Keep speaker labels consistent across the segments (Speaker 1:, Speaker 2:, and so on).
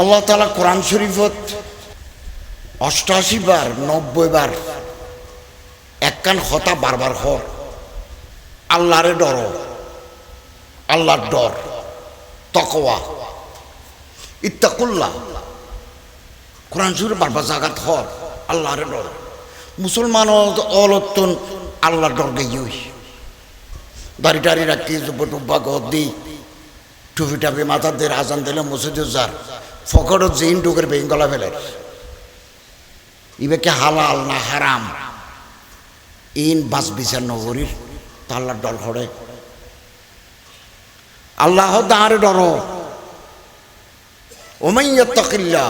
Speaker 1: আল্লাহ তালা কোরআন শরীফত অষ্টআশি বার, নব্বই বার একখান হতা বারবার হর। আল্লাহরে ডর, আল্লাহর ডর, তকওয়া। ইত্তাকুল্লাহ, কোরআন শরীফ বারবার জাগাত হর, আল্লাহরে ডর। মুসলমান অলত্তন আল্লাহর ডর গেই দাড়ি টাড়ি রাখি, জুব্বা টুব্বা গদ দি টুপি টাপি মাথার দিয়ে আজান দিলে মসজিদে যার ফকরত জিন টুকের বেইন গলা ফেলের ইবেকে হালাল না হারাম? ইন বাস বিচার নগরীর তা আল্লাহর ডর হরে আল্লাহ দাঁড়ে ডর। ওমাইয়াত্তাকিল্লা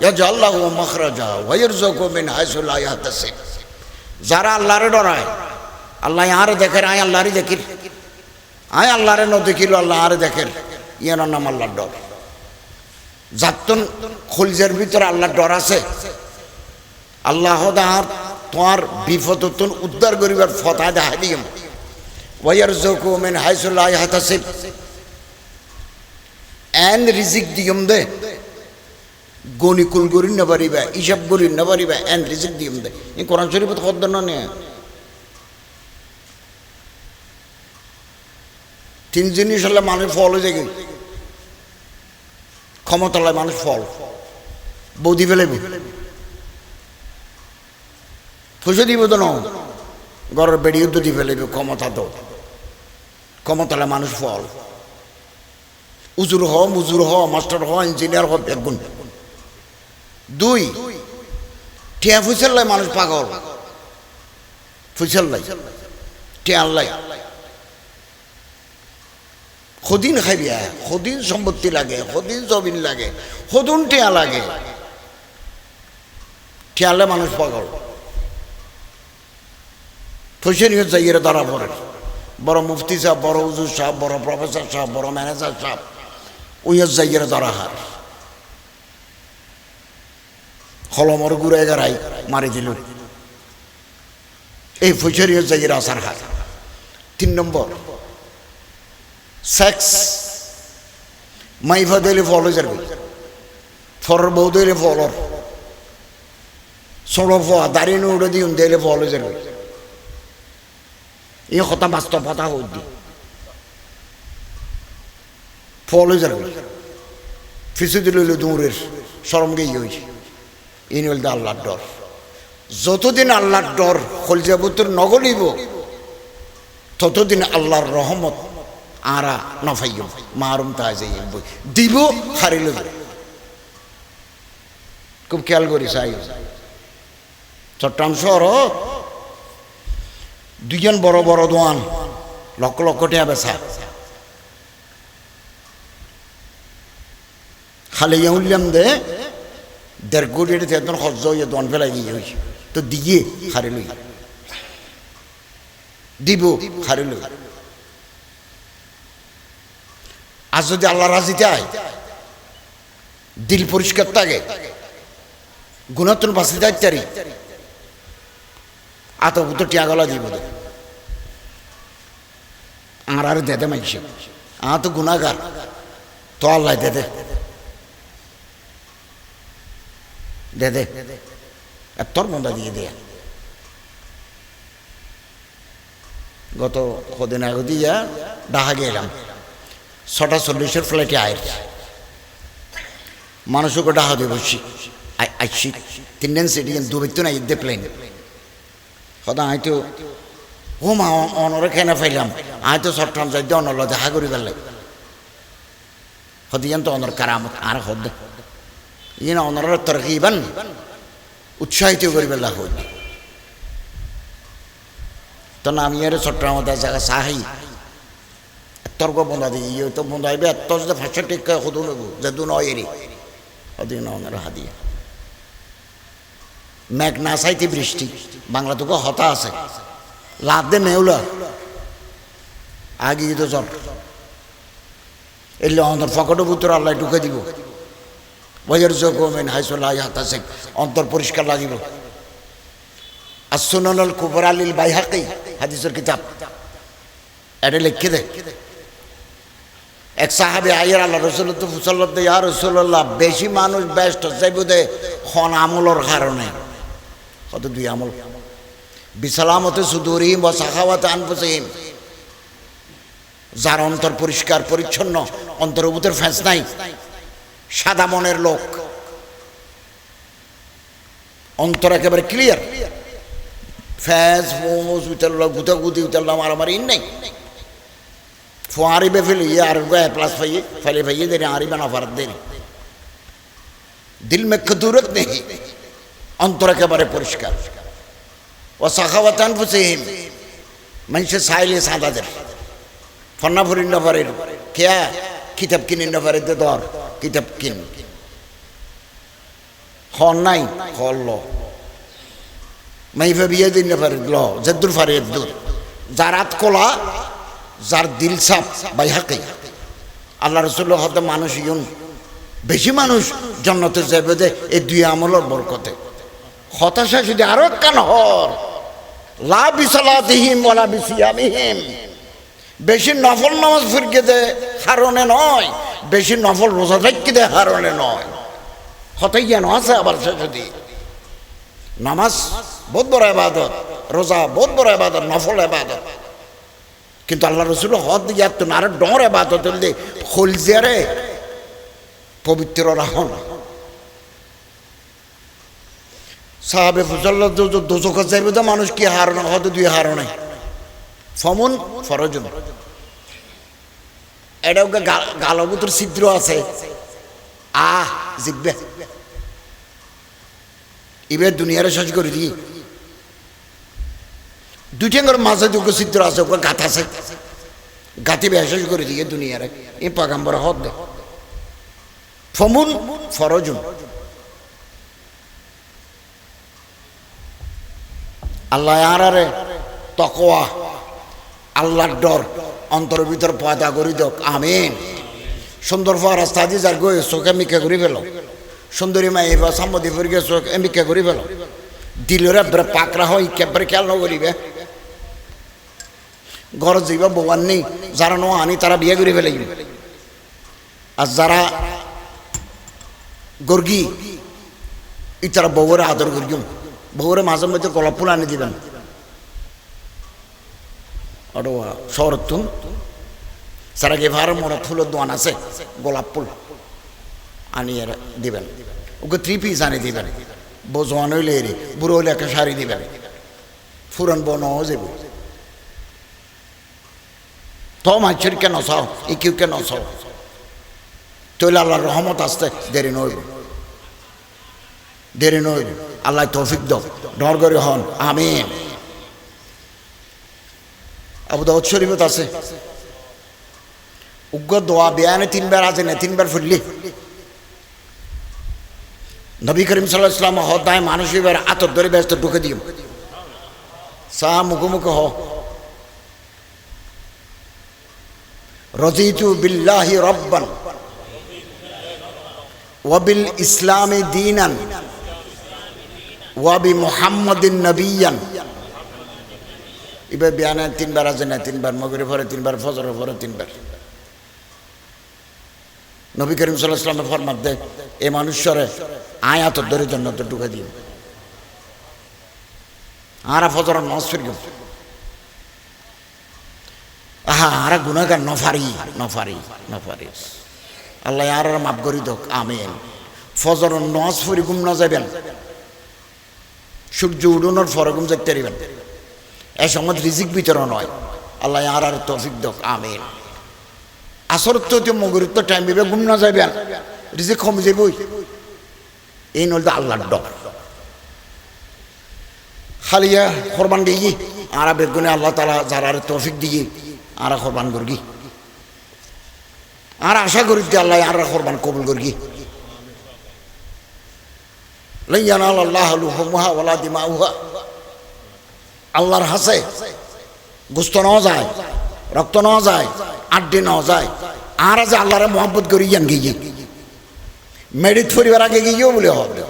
Speaker 1: ইয়াজআল্লাহ মাখরাজা ওয়াইরযুকু মিন হাইসু লা ইয়াহতাসিব। যারা আল্লাহরে ডরায়, আল্লাহ আরে দেখের, আয় আল্লাহরই দেখির। আয় আল্লাহরে ন দেখিল আল্লাহ আরে দেখের। ইয়ানোর নাম আল্লাহর ডর। যাতন খলজের ভিতরে আল্লাহ ডর আছে। আল্লাহ দাহার তোমার বিপদ উদ্ধার করিবার ফতা দেখা দিম ওয়াইয়ার জকু মেন হাইসুল্লাহ হাতাসিব এন রিজিক দিয়ম দে। গণিকুল করি না পারিবা হিসাব করি এন রিজিক দিয়ম দে। এই কোরআন শরীফত খদ্দ না নে তিন জিনিস হলে মানুষ ফল হয়ে যায় ক্ষমতালয় মানুষ ফল। বৌদি ফেলেবে ফুসে দিব তো ন ঘরের বেড়িয়ে তো দিয়ে ফেলেবে ক্ষমতা তো। ক্ষমতালে মানুষ ফল। উজুর হ মুজুর হ মাস্টার হ ইঞ্জিনিয়ার হ বেগুন। দুই, টিয়া ফুসেল্লাই মানুষ পাগল। ফুসেল্লাই টিয়াল্লাই সদিন খাইবিয়া সদিন সম্পত্তি লাগে সদিন জমিন লাগে সদুন টিয়া লাগে। টিয়ালে মানুষ পাগল। ফুসেনিও যাইয়ের ধরা পড়ে বড় মুফতি সাহেব, বড় উজুর সাহেব, বড় প্রফেসর সাহেব, বড় ম্যানেজার সাহেব উইয়ের যাইয়ের ধরা হার। হলমর গুড়ে গারাই মারি দিল। এই ফুসেরিও যাইয়ের আসার হার। তিন নম্বর সেক্স মাইফা দিলে ফল হয়ে যাবে ফরের বউ দিলে ফলর ষোলো ফোয়া দাঁড়িয়ে উড়ে দিন ফল হয়ে যাবে এই কথা বাস্তব কথা হদ্দি ফল হয়ে যাবে ফিসে দিল দূরের সরম গেই হয়েছে ইনি হল আল্লাহর ডর যতদিন আল্লাহর ডর হলজাবুতর নগলিব ততদিন আল্লাহর রহমত আরা নফাইম মারুম তা যাই দিব হারিল খুব খেয়াল করি চাই চট্টগ্রাম শহর দুজন বড় বড় দোয়ান, লক্ষ লক্ষ টাকা বেচা। খালি উল্লাম দে, দেড় কোটি তেতন সহ্য হয়ে দোয়ান ফেলাই দিয়ে হয়েছে তো দিয়ে হারে লই দিব হারে আজ যদি আল্লাহ রাজি চায় দিল পরিষ্কার থাকে গুণাতন বাঁচতে যাইতারি আত তো টিয়াগলা দিব। আর আর দে দে মাইছে। আ তো গুণাগার। তো আল্লাহ দে দে দে দে তোর বন্ধা দিয়ে দেয়া। গত কদিন আগে দিয়া ডাহা গেলাম। ছটা চল্লিশের ফ্লাইটে আয়ের মানুষকে ডাহা দিয়ে বসছি আইসি তিনজন সিটি দুবিত্ত না ইদ্দে প্লেন সদা হয়তো, ও মা অনরে কেনে ফাইলাম। আয় তো চট্টগ্রাম যাই অনল দেখা করি পেলে সদিয়ান তো অনর কারামত আর হদ ইয়ে অনরের তরকিবান উৎসাহিত করি পেলা হদ তো না আমি এর চট্টগ্রামত জায়গা চাহি তর্ক বন্ধা ইয়ে তো বন্ধা হইবে এত যদি ফাঁসে টিকা সদু নেব যে দু নয় এরি সদিন অনর হাদিয়া মেঘ না চাইতে বৃষ্টি বাংলা তোকে হতা আছে লাভ দে মেউলা আগে তো জ্বর এলে অন্তর ফকট ভিতরে আল্লাহ ঢুকে দিব বজের জোকমেন হাইসুল্লাহ হাতাসে অন্তর পরিষ্কার লাগিব আর সুনল কুবর আলিল বাই হাকি হাদিসের কিতাব এটা লিখে দে এক সাহাবি আইয়ার আল্লাহ রসুল তো ইয়া রসুল্লাহ বেশি মানুষ ব্যস্ত চাই বোধে খন আমলের কারণে। কত দুই আমল। বিসালামতে সুদুরিম বা সাখাওয়াতে আনফুসিম যার অন্তর পরিষ্কার, পরিচ্ছন্ন অন্তর্ভূতের ফ্যাঁস নাই, সাদা মনের লোক। অন্তর একেবারে ক্লিয়ার ফ্যাস ফোস উতাল্লাহ গুতাগুতি উতাল্লাহ মারামারি নেই। ফুয়ারি বে ফেলি আর প্লাস ফাইয়ে ফেলে ফাইয়ে দেরি আরি বানা ফারত দেরি দিল মে খদুরত নেই অন্তর একেবারে পরিষ্কার ও সাখাওয়াতান ফুসিহিম মানুষের সাইলে সাদাদের ফন্না ফুরিন নফারের কেয়া কিতাব কিনে নফারে দে ধর কিতাব কিন হন নাই হল ল মাইফা বিয়ে দিন নফারে ল জেদ্দুর ফারে এদ্দুর যার আত কলা যার দিল সাপ বাই হাকে। আল্লাহ রসুল্ল হতে মানুষ ইউন। বেশি মানুষ জন্নতে যাবে দে, এই দুই আমলের বরকতে। হতাশা যদি আরও কান হর, লা বিসালাতিহিম ওলা বিসিয়ামিহিম। বেশি নফল নামাজ ফিরকে দে হারণে নয়। বেশি নফল রোজা থাকি দে হারণে নয়। হতে জ্ঞান আছে আবার সে যদি। নামাজ বহুত বড় এবাদত রোজা বহুত বড় এবাদত নফল এবাদত কিন্তু আল্লাহ রসুল হদ দিয়ে তো না আরে ডর এবাদত হলে হলজিয়ারে পবিত্র রাখুন সাহাবে ফুসল্লা তো মানুষ কি হারণ হতে দুই হারণে ফমন, ফরজন। এটা ওকে গালগুতর ছিদ্র আছে? আহ জিগবে ইবে দুনিয়ারে শেষ করে দিই দুইটাঙ্গর মাঝে দুটো ছিদ্র আছে, ওকে গাথ আছে। গাতি শেষ করে দিয়ে দুনিয়ারে। এই পাগাম্বর হদ ফমুন, ফরজুন। আল্লাহ আরে তকোয়া আল্লাহর ডর অন্তর ভিতর পয়দা করি দক। আমিন। সুন্দর ফা রাস্তা দিয়ে যার গই চোখে মিকে ঘুরি ফেল। সুন্দরী মা এবার সাম্মতি ফুরিকে চোখ মিকে ঘুরি ফেল। দিলরে পাকরা হয়, কেবারে খেয়াল নকরিবে ঘর যাইবা বউয়ার নেই, যারা নো আনি তারা বিয়ে করে ফেলে আর যারা গর্গি ই তারা বউরে আদর করিম বউরে মাঝে মধ্যে গোলাপ ফুল আনি দিবেন। ওটা শহর তুম সারা গেভার মোড়া ফুলের দোয়ান আছে, গোলাপ ফুল আনিয়ে দিবেন। ওকে থ্রি পিস আনি দিবেন। বউ জোয়ান হইলে বুড়ো হইলে একটা শাড়ি দিবেন। ফুরন বউ নও যাব তো মাছের কেন চাও ই কেউ কেন চাও তৈলে আল্লাহর রহমত আসতে দেরি নইব দেরি নইব আল্লাহ তৌফিক দাও ডর করে হন, আমিন। আবু দাউদ শরীফত আছে। উগ্র দোয়া বেয়ানে তিনবার আছে না তিনবার ফুটলি নবী করিম সাল্লাহ ইসলাম হদায় মানুষ এবার আতর ধরে ব্যস্ত ঢুকে দিও সা মুখোমুখি হ। রজিতু বিল্লাহি রব্বান ওয়াবিল ইসলামী দিনান ওয়াবি মুহাম্মদিন নবিয়ান। এবার বিয়ানে তিনবার আছে না? তিনবার মগরে পরে তিনবার, ফজরের পরে তিনবার। নবী করিম সাল্লাহ ইসলামের ফরমাত দে এ মানুষরে আয়াত ধরে জন্য তো ঢুকে দিও। আরা ফজর নজ ফিরগ আহা, আরা গুণাগার নফারি নফারি নফারি। আল্লাহ আর মাফ করি দোক, আমেন। ফজর নজ ফুরি গুম না যাবেন সূর্য উডুনোর ফরে গুম যাইতে পারিবেন। এ সময় রিজিক বিতরণ হয়। আল্লাহ আর আর তৌফিক দোক, আমেন। আসর তো মগরিব তো টাইম দিবে গুম না যাবেন রিজিক কমে যাবই এই নলটা আল্লাহর ডর খালিয়া কোরবান দিয়ে আরা বেগুনে আল্লাহ তালা যারা তৌফিক দিয়ে আরা কোরবান করগি। আর আশা করি আল্লাহ আর কোরবান কবুল করগি। আল্লাহর হাসে গুস্ত নেওয়া যায়, রক্ত নেওয়া যায়, আড্ডি নেওয়া যায়। আর যে আল্লাহরে মোহাম্মত করি ইয়ান গিয়ে মেডিত পরিবার আগে গিয়েও বলে হবে।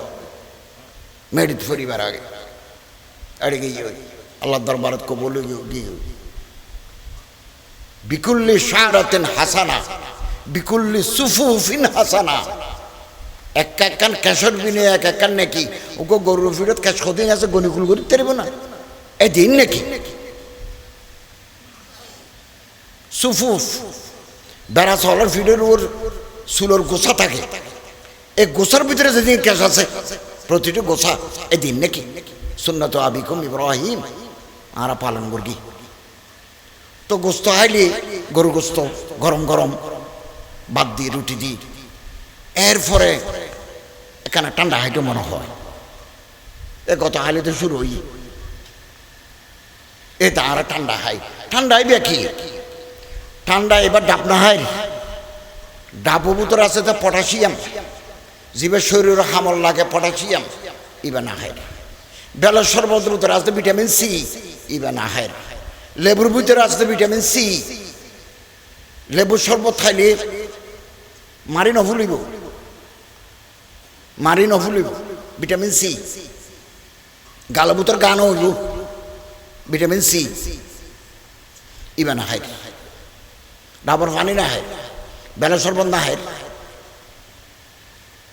Speaker 1: মেডিত পরিবার আগে। আড়ে গিয়ে আল্লাহ দরবারত কবুল গিয়ে। বিকুল্লি শাহরাতেন হাসানা, বিকুল্লি সুফুফিন হাসানা। এক একখান ক্যাশর বিনে, এক একখান নাকি। ওকে গরুর ফিরত ক্যাশ কদিন আছে গনিকুল করি তারিব না। এদিন নাকি? সুফুফ, বেড়া চলার ফিডের ওর চুলোর গোছা থাকে। এই গোছার ভিতরে যেদিন ক্যাশ আছে, প্রতিটি গোছা এদিন নাকি? সুন্নত আবিকুম ইব্রাহিম, আরা পালন করি তো গোস্ত হাইলি গরু গোস্ত গরম গরম, বাদ দিয়ে রুটি দিই এরপরে এখানে ঠান্ডা হাইটে মনে হয়। এ গত হাইলে তো শুরু হই। এ তারা ঠান্ডা হাই। ঠান্ডা হাইবে কি? ঠান্ডা এবার ডাব না হাই ডাবু ভিতরে আছে তো পটাশিয়াম। জীবের শরীরে হামল লাগে পটাশিয়াম। ইবা না হাই বেলার শরবতের ভিতরে আছে ভিটামিন সি। ইবা না হাই লেবুর ভিতরে আছে ভিটামিন সি লেবুর শরবত খাইলে মারি নফুলিব মারি নফুলিব ভিটামিন সি গালবুতর গানও হইব। ভিটামিন সি ইবা না হাই ডাবর পানি না হাই বেলা শরবত না হাই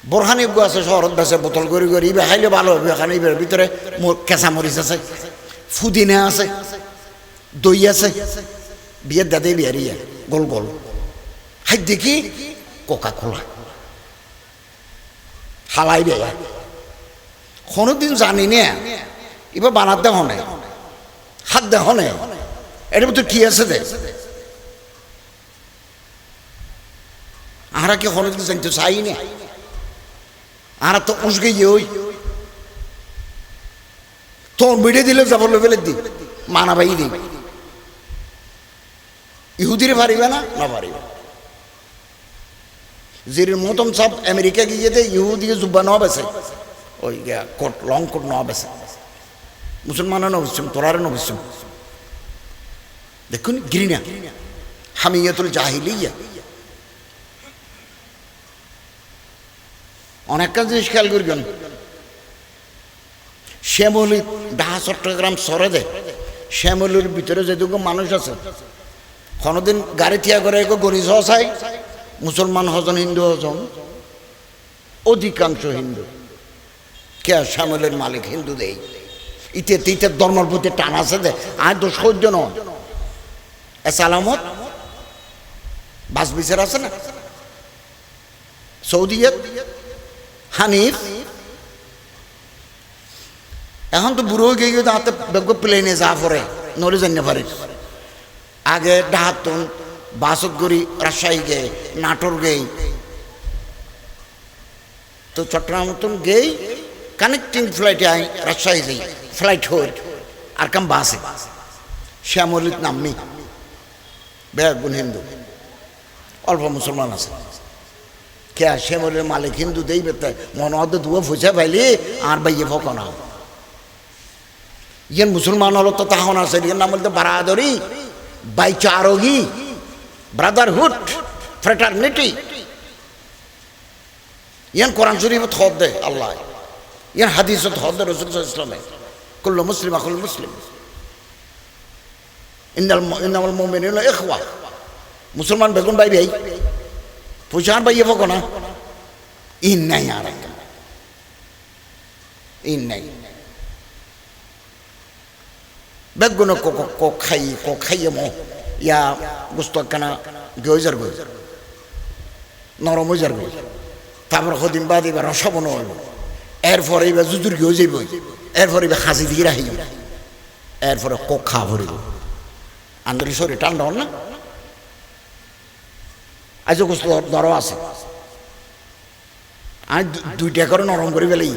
Speaker 1: বোরহানি আছে, শহরত বেছে বোতল করি করি ইবে খাইলে ভালো হবে। এখানে ইবের ভিতরে কেঁচা মরিচ আছে। ফুদিনা আছে। দই আছে। বিয়ের দাদে বিয়ারি গোল গোল। হাই, দেখি কোকা কোলা হালাই বেয়া। কোনোদিন জানি না এবার বানাতে হনে হাত দে হনে এর ভিতরে কি আছে দে। আরা কি কোনোদিন জানতে চাই না। আর তো উসকে ওই। তোর বিড়ে দিলে যাব লেভেলের দি। মানা ভাই দি। ইহুদিরে পারিবে না? না পারিবে জির মতম সব আমেরিকা গিয়ে দে ইহুদিকে জুব্বা নেওয়া বেছে। ওই কোট, লং কোট নেওয়া বেছে। মুসলমানও নবসম তোরারও নবসম দেখুন, ঘৃণা। হামিয়াতুল জাহিলিয়া। অনেকটা জিনিস খেয়াল করবেন। শ্যামলি ডাহা চট্টগ্রাম সরে দে শ্যামলির ভিতরে যেটুকু মানুষ আছে কোনোদিন গাড়ি থিয়া করে গণিত চাই মুসলমান হজন হিন্দু হজন অধিকাংশ হিন্দু। কে শ্যামলের মালিক হিন্দু দেই। ইতে তিতে ধর্মের প্রতি টান আছে দে। আর তো সহ্য নয় এস আলামত বাস বিচার আছে না? সৌদিয়ত হানিফ। এখন তো বুড়ো গিয়ে হাতে প্লেনে যা পরে নড়ে জানি পারে আগে ডাহাতুন বাসত গড়ি, রাজশাহী গে, নাটোর গেই। তো চট্টগ্রাম মতন গেই কানেক্টিং ফ্লাইটে আই, রাজশাহী যাই ফ্লাইট হই, আর কাম বাসে। শ্যামলিত নামনি বেগুন হিন্দু, অল্প মুসলমান আছে। কে শ্যামলের মালিক হিন্দু দেই বেতে, মনে হতে দুয়া ফুসে পাইলি, আর বাইয়ে ফকনা ইয়েন মুসলমান হলো তো তাহন আছে ইয়ের নাম বলতে বারাদরি। বাইচারগি ব্রাদারহুড ফ্রেটারনিটি ইয়ান কোরআন শরীফ থদ দে আল্লাহ ইয়ান হাদিস থদ দে রসুল ইসলামে কুল্লু মুসলিম আকুল মুসলিম ইন্দাল ইন্দাল মুমিনুনা ইখওয়া মুসলমান বেগুন ভাই ভাই পয়সা ভাই এব না ইন নাই আর ইন নাই বেগুন কো কো খাই, কো খাইয়ে মো। ইয়া গুস্ত কানা গইজার গই নরম হইজার গই তারপর সদিন বাদ এবার রসবন হইব এরপরে এবার জুজুর গিয়ে যাইব। এরপরে এবার হাজি দিয়ে রাখিব এরপরে কক খা ভরিব আন্দরি শরীর হল না। আজ গোস্ত দর আছে। আমি দুইটা করে নরম করে ফেলাই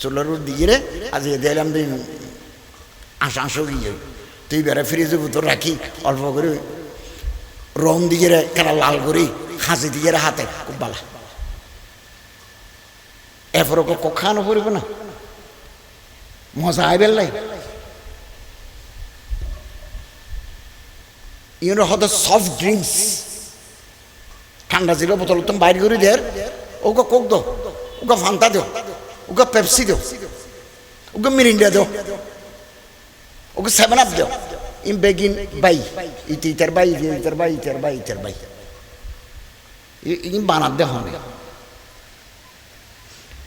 Speaker 1: চুলার দিয়ে আজ এ দিলাম দিন আঁশ আঁশ গিয়ে তুই বেড়া ফ্রিজের ভিতর রাখি। অল্প করে রং দিয়ে কেনা লাল করি হাসি দিয়ে হাতে, খুব ভালো এরপরে কখানো পড়বে না? মজা আইবেল লাই। ইউনো হতো সফট ড্রিঙ্কস ঠান্ডা ছিল বোতল তুমি বাইর করে দের ওকে কোক দো ওকে ফান্তা দো ওকে পেপসি দো ওকে মিরিন্ডা দো। ওকে সেভেন আপ দো ইম বেগিন বাই ইতি ইতার বাই ইতার বাই ইতার বাই ইতার বাই ই বানাতে হবে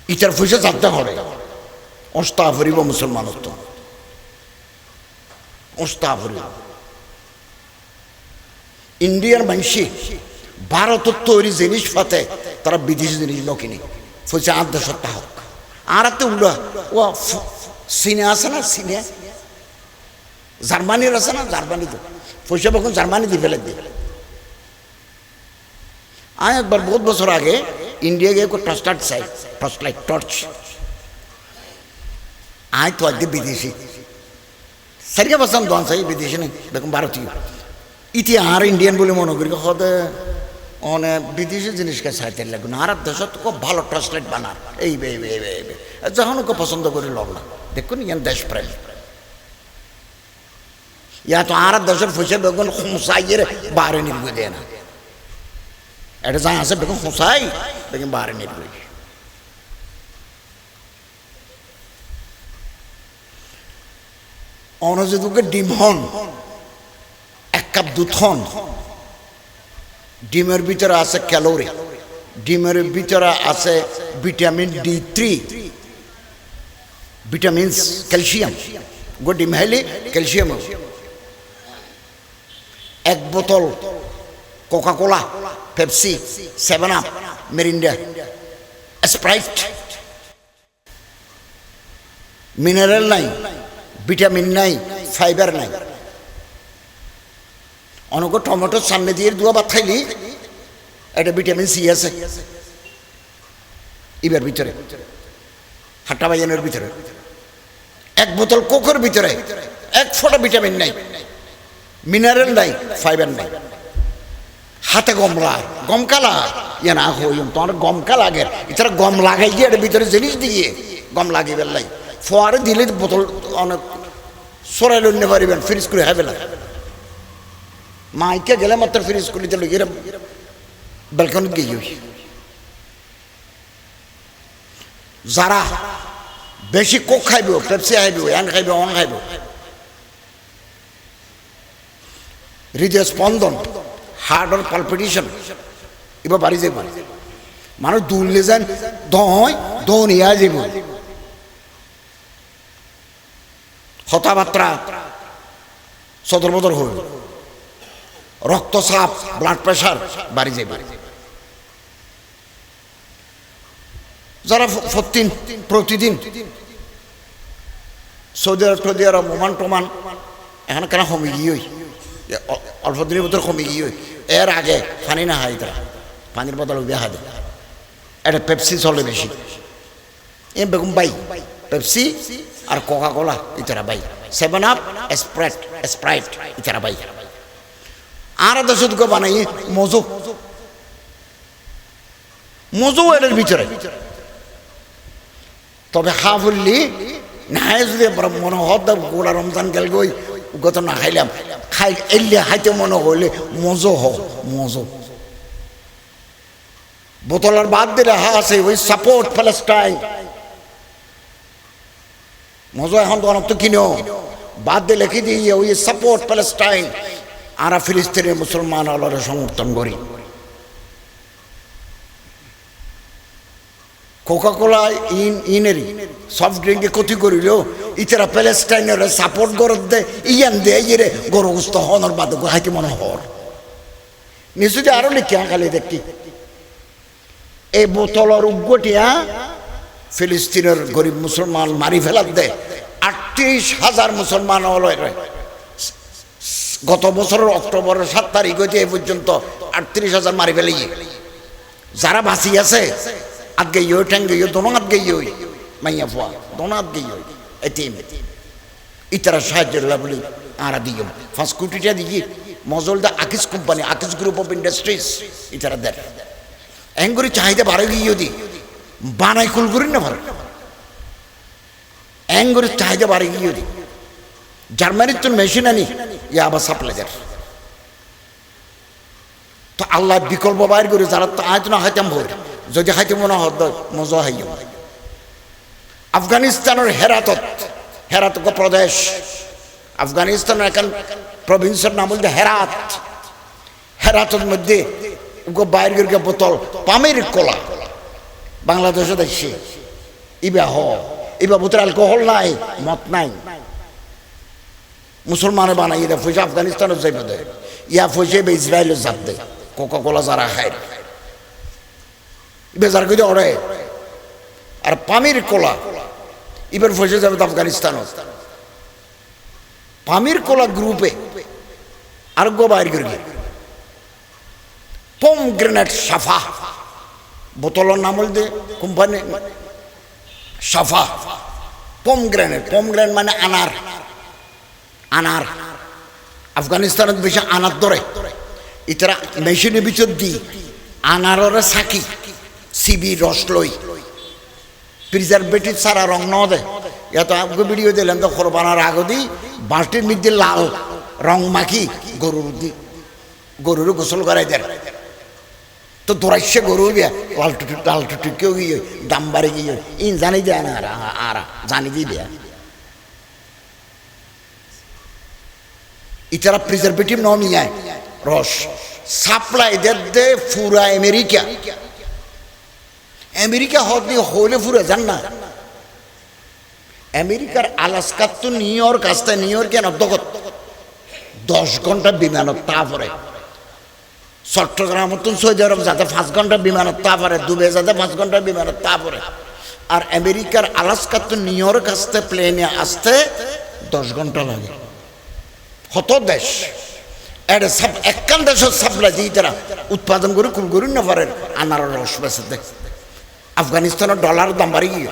Speaker 1: ইটার পয়সা চাপতে হবে অস্তা ফুরিব মুসলমান তো অস্তা ফুরিব ইন্ডিয়ার মানসি ভারতের তৈরি জিনিস ফাতে তারা বিদেশি জিনিস লকিনি ফসে আধ সপ্তাহ আর তো উল্টো ও সিনে আছে না সিনে জার্মানির আছে না? জার্মানি তো পয়সা যখন জার্মানি দিয়ে ফেলে দিয়ে। আমি একবার বহুত বছর আগে ইন্ডিয়া গিয়ে টর্চ লাইট চাই টর্চ লাইট টর্চ আয় তো আজকে বিদেশি। সারিকে বসাম দন চাই, বিদেশি নেই দেখুন ভারতীয় ইতি আর ইন্ডিয়ান বলে মনে করি হদে অনে বিদেশি জিনিসকে চাইতে লাগুন। আর দেশত খুব ভালো টর্চ লাইট বানার এই বে এই বে যখন ওকে পছন্দ করে লগ না। দেখুন ইয়ান দেশ প্রেম ইয়া তো আর দেশের ফুসে বেগুন খুঁসাইয়ের বারে নির্গুই দেয় না এটা যাই আছে বেগুন খুঁসাই বেগুন বারে নির্গুই অনজিদুকে ডিম হন এক কাপ দুধ হন ডিমের ভিতরে আছে ক্যালোরি ডিমের ভিতরে আছে vitamin D three vitamins calcium গো ডিম খাইলে ক্যালসিয়াম এক বোতল Coca Cola Pepsi, seven up, Mirinda, Sprite. Mineral নাই, ভিটামিন নাই, ফাইবার নাই। অনেক টমেটোর সামনে দিয়ে দুয়া ভাত খাইলি, এটা ভিটামিন সি আছে। ইবার ভিতরে, হাট্টা বাইয়ানের ভিতরে। এক বোতল কোকোর ভিতরে, এক ফোঁটা ভিটামিন নাই। মিনারেল নাই ফাইবার নাই। হাতে গম গমলা গমকালা ইয়ে না হইম, তোমার গমকা লাগে এছাড়া গম লাগাই দিয়ে এটার ভিতরে জিনিস দিয়ে গম লাগিয়ে বেলাই ফোয়ারে দিলে বোতল অনেক সরাই লইতে পারিবেন ফ্রিজ করে হবে না মাইকে গেলে মাত্র ফ্রিজ করে দিল, এরম ব্যালকনিত গিয়ে যারা বেশি কোক খাইব পেপসি খাইব এন খাইব অন খাইব হৃদয় স্পন্দন হার্টর পালপিটেশন এবার বাড়ি যাইব। মানুষ দৌড়লে যান দয় দৌড়িয়া যাইব। হতাবাত্রা সদর বদর হইব রক্তচাপ ব্লাড প্রেশার বাড়ি যাইব। যারা প্রতিদিন প্রতিদিন সৌদি আরব টৌদি আরব, ওমান, টোমান, এখানে কেন কমে গিয়ে অল্প দিনের ভিতরে কমে গিয়ে এর আগে পানি না হয় তারা। পানির বদল দেখা দেয়। এটা পেপসি চলে বেশি। এ বেগুন বাই, পেপসি আর কোকা কোলা ইতারা বাই। সেভেন আপ স্প্রাইট স্প্রাইট ইতারা বাই। আর দেশত বানাই, মজু। মজু এটার ভিতরে। তবে হা বললি না যদি মনে হত গোড়া রমজান গেল গই গত না খাইলাম। খাই, এলে খাইতে মনে হইলে মজো হ মজো। বোতলার বাদ দিলে হা আছে, ওই সাপোর্ট প্যালেস্টাইন মজো এখন তো অনেক তো কিনো। বাদ দিলে লিখে দিয়ে ওই সাপোর্ট প্যালেস্টাইন আরা ফিলিস্তিনের মুসলমান আলোরে সমর্থন করি। কোকা কোলা ইন, ইনেরি সফট ড্রিঙ্কে ক্ষতি করিল ইতারা প্যালেস্টাইনের সাপোর্ট গরত দে, ইয়ান দে ইয়ে গরুস্ত হনর বাদ হাইতে মনে হর। নিশ্চয় আরও লিখি খালি দেখি। এই বোতলর উগ্গটিয়া ফিলিস্তিনের গরিব মুসলমান মারি ফেলার দে, আটত্রিশ হাজার মুসলমান গত বছরের অক্টোবরের সাত তারিখ হইতে এই পর্যন্ত আটত্রিশ হাজার মারি ফেলে যারা বাঁচি আছে আজকে ইয়ে ঠ্যাঙ্গে ইয়ে দোনো গেই ওই মাইয়া ফুয়া দোনো হাত গেই এটিম ইতারা সাহায্য বলি আরা দিও। ফার্স্ট কোটিটা দিয়ে মজলদা আকিস কোম্পানি, আকিস গ্রুপ অফ ইন্ডাস্ট্রিজ ইতারা দেয় এঙ্গুরি চাহিদা বাড়ে গিয়ে দি বানাই কুল করি না ভালো এঙ্গুরি চাহিদা বাড়ে গিয়ে দি জার্মানির তো মেশিন আনি, ইয়া আবার সাপ্লাই দেয় তো আল্লাহ বিকল্প বাইর করে যারা তো আজ না হাইতাম ভোর, যদি হাইতে মনে হত মজা হাইও। আফগানিস্তানের হেরাতত হেরাতক প্রদেশ। আফগানিস্তানের এখন প্রভিন্সের নাম বলতে হেরাত। হেরাতের মধ্যে বাইরের বোতল, পামের কলা। বাংলাদেশে দেখছি, ইবা হ, ইবা বোতল অ্যালকোহল নাই, মদ নাই। মুসলমানে বানাই এটা পয়সা আফগানিস্তানের যাইবে দেয় ইয়া পয়সা এবার ইসরায়েলের জাত দেয় কোকা কোলা যারা খায়। যারা কিন্তু অরে আর পামির কোলা ইবার পয়সা যাবে আফগানিস্তান। পামির কোলা গ্রুপে আর গো বাইর করে পম গ্রেনেড সাফা। বোতলের নাম বলতে কোম্পানি সাফা। Pomegranate. পম গ্রেনেড মানে আনার। আনার। আফগানিস্তানত বেশি আনার ধরে। ইতারা মেশিনের ভিতর দি। আনাররে সাকি। সিবি রস লই। প্রিজারভেটিভ সারা রং ন দে। এত আগে ভিডিও দিলেন তো কোরবানার আগে দি, বালতির মধ্যে লাল রং মাখি গরুর দি গরুর গোসল করাই দেন। তো দৌড়াইছে গরু বিয়া লাল টুটু লাল গিয়ে দাম বাড়ে গিয়ে ইন জানি দেয় না আর আর জানি দিয়ে দেয়া। ইতারা প্রিজারভেটিভ ন নিয়ে রস। সাপ্লাই দের দে পুরা আমেরিকা। আমেরিকা দিয়ে হলে ফুরে যান না। আমেরিকার আলাস্কার তো নিউ ইয়র্ক আসতে নিউ ইয়র্কে নদ্যগত দশ ঘণ্টা বিমানত তা পরে। চট্টগ্রাম মতন সৌদি আরব যাতে পাঁচ ঘণ্টা বিমানত তা পরে দুবে যাতে পাঁচ ঘণ্টা বিমানত তা পরে। আর আমেরিকার আলাস্কার তো নিউ ইয়র্ক আসতে, প্লেনে আসতে দশ ঘণ্টা লাগে। কত দেশ? এটা সব একখান দেশের সাপ্লাই দিয়ে তারা। উৎপাদন করে কুল করুন না পারেন আনার রস দেখ আফগানিস্তানের ডলার দাম বাড়ি গিয়ে।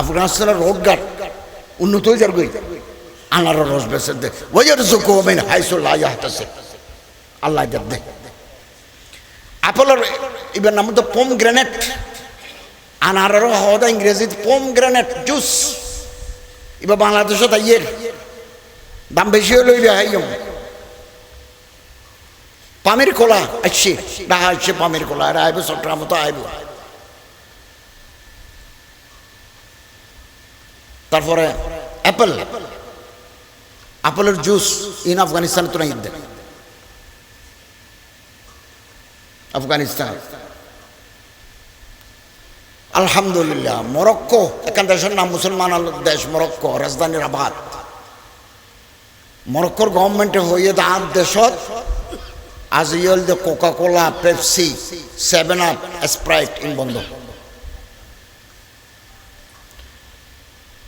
Speaker 1: আফগানিস্তানের রোড গার্ড উন্নত হয়ে যার গই। আনার রস বেছে দেখ ওয়ার জোকো মেন হাইসো লাই হাতাছে আল্লাহ দেব দে। আপেলের এবার নাম তো পম গ্রেনেড আনারের হওয়া ইংরেজিতে পম গ্রেনেড জুস। এবার বাংলাদেশত আইয়ের দাম বেশি হলো হাইম পামের কোলা আসছে ডাহা আসছে পামের কোলা আর আইব চট্টগ্রাম তো আইব। তারপরে অ্যাপেল আপেলের জুস ইন আফগানিস্তান তো নাই আফগানিস্তান। আলহামদুলিল্লাহ, মরক্কো, এখান দেশের নাম মুসলমান দেশ মরক্কো রাজধানী রাবাত মরক্কোর গভর্নমেন্টে হয়ে তার দেশত আজি হল Coca Cola Pepsi seven up Sprite in বন্ধ